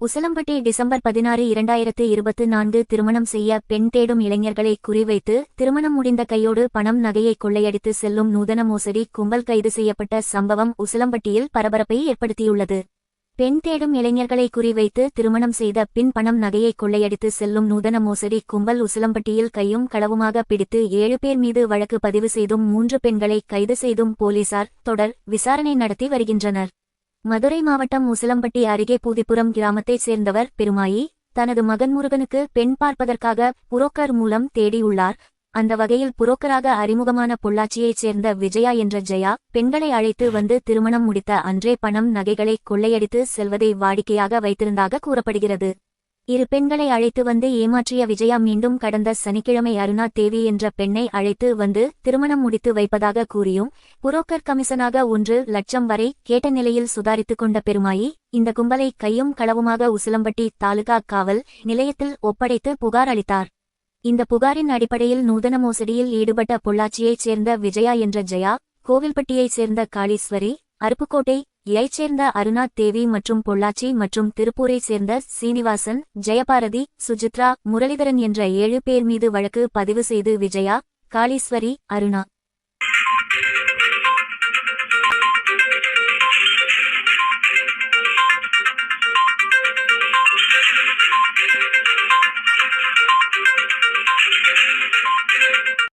Usilampatti December பதினாறு இரண்டாயிரத்து இருபத்து நான்கு திருமணம் செய்ய பெண் தேடும் இளைஞர்களை குறிவைத்து திருமணம் முடிந்த கையோடு பணம் நகையை கொள்ளையடித்து செல்லும் நூதன மோசடி கும்பல் கைது செய்யப்பட்ட சம்பவம் உசலம்பட்டியில் பரபரப்பை ஏற்படுத்தியுள்ளது. பெண் தேடும் இளைஞர்களை குறிவைத்து திருமணம் செய்த பின் பணம் நகையை கொள்ளையடித்து செல்லும் நூதன மோசடி கும்பல் உசலம்பட்டியில் கையும் களவுமாக பிடித்து ஏழு பேர் மீது வழக்கு பதிவு செய்தும் மூன்று பெண்களை கைது செய்தும் போலீசார் தொடர் விசாரணை நடத்தி வருகின்றனர். மதுரை மாவட்டம் உசிலம்பட்டி அருகே பூதிப்புறம் கிராமத்தைச் சேர்ந்தவர் பெருமாயி. தனது மகன் முருகனுக்கு பெண் பார்ப்பதற்காக புரோக்கர் மூலம் தேடியுள்ளார். அந்த வகையில் புரோக்கராக அறிமுகமான பொள்ளாச்சியைச் சேர்ந்த விஜயா என்ற ஜெயா பெண்களை அழைத்து வந்து திருமணம் முடித்த அன்றே பணம் நகைகளை கொள்ளையடித்து செல்வதை வாடிக்கையாக வைத்திருந்தாக கூறப்படுகிறது. இரு பெண்களை அழைத்து வந்து ஏமாற்றிய விஜயா மீண்டும் கடந்த சனிக்கிழமை அருணா தேவி என்ற பெண்ணை அழைத்து வந்து திருமணம் முடித்து வைப்பதாக கூறியும் புரோக்கர் கமிஷனாக ஒன்று லட்சம் வரை கேட்ட நிலையில் சுதாரித்துக் கொண்ட பெருமாயி இந்த கும்பலை கையும் களவுமாக உசிலம்பட்டி தாலுகா காவல் நிலையத்தில் ஒப்படைத்து புகார் அளித்தார். இந்த புகாரின் அடிப்படையில் நூதன மோசடியில் ஈடுபட்ட பொள்ளாச்சியைச் சேர்ந்த விஜயா என்ற ஜெயா கோவில்பட்டியைச் சேர்ந்த காளீஸ்வரி அருப்புக்கோட்டை இயைச் சேர்ந்த அருணா தேவி மற்றும் பொள்ளாச்சி மற்றும் திருப்பூரைச் சேர்ந்த சீனிவாசன் ஜெயபாரதி சுஜித்ரா முரளிதரன் என்ற ஏழு பேர் மீது வழக்கு பதிவு செய்து விஜயா காளீஸ்வரி அருணா.